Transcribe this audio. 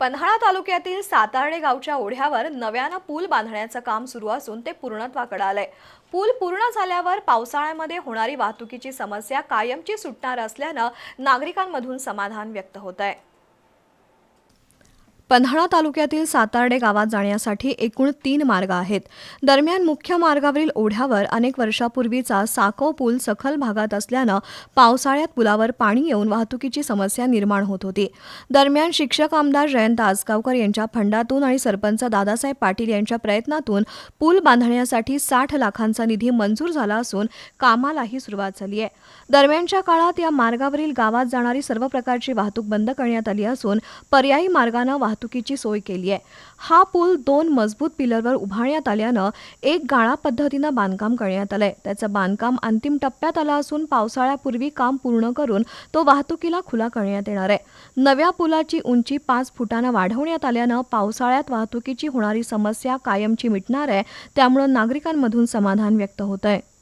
पन्हाळा तालुक्यातील सातार्डे गावच्या ओढ्यावर नव्यानं पूल बांधण्याचं काम सुरू असून ते पूर्णत्वाकडे आलंय. पूल पूर्ण झाल्यावर पावसाळ्यामध्ये होणारी वाहतुकीची समस्या कायमची सुटणार असल्यानं नागरिकांमधून समाधान व्यक्त होत आहे पन्हाळा तालुक्यातील सातार्डे गावात जाण्यासाठी एकूण तीन मार्ग आहेत. दरम्यान मुख्य मार्गावरील ओढ्यावर अनेक वर्षापूर्वीचा साको पूल सखल भागात असल्यानं पावसाळ्यात पुलावर पाणी येऊन वाहतुकीची समस्या निर्माण होत होती. दरम्यान शिक्षक आमदार जयंत आसगावकर यांच्या फंडातून आणि सरपंच दादासाहेब पाटील यांच्या प्रयत्नातून पूल बांधण्यासाठी साठ लाखांचा निधी मंजूर झाला असून कामालाही सुरुवात झाली आहे. दरम्यानच्या काळात या मार्गावरील गावात जाणारी सर्व प्रकारची वाहतूक बंद करण्यात आली असून पर्यायी मार्गानं वाहतुकीची सोय केली आहे. हा पूल दोन मजबूत पिलरवर उभारण्यात आल्यानं एक गाळा पद्धतीनं बांधकाम करण्यात आलंय. त्याचं बांधकाम अंतिम टप्प्यात आलं असून पावसाळ्यापूर्वी काम पूर्ण करून तो वाहतुकीला खुला करण्यात येणार आहे. नव्या पुलाची उंची पाच फुटानं वाढवण्यात आल्यानं पावसाळ्यात वाहतुकीची होणारी समस्या कायमची मिटणार आहे त्यामुळं नागरिकांमधून समाधान व्यक्त होत आहे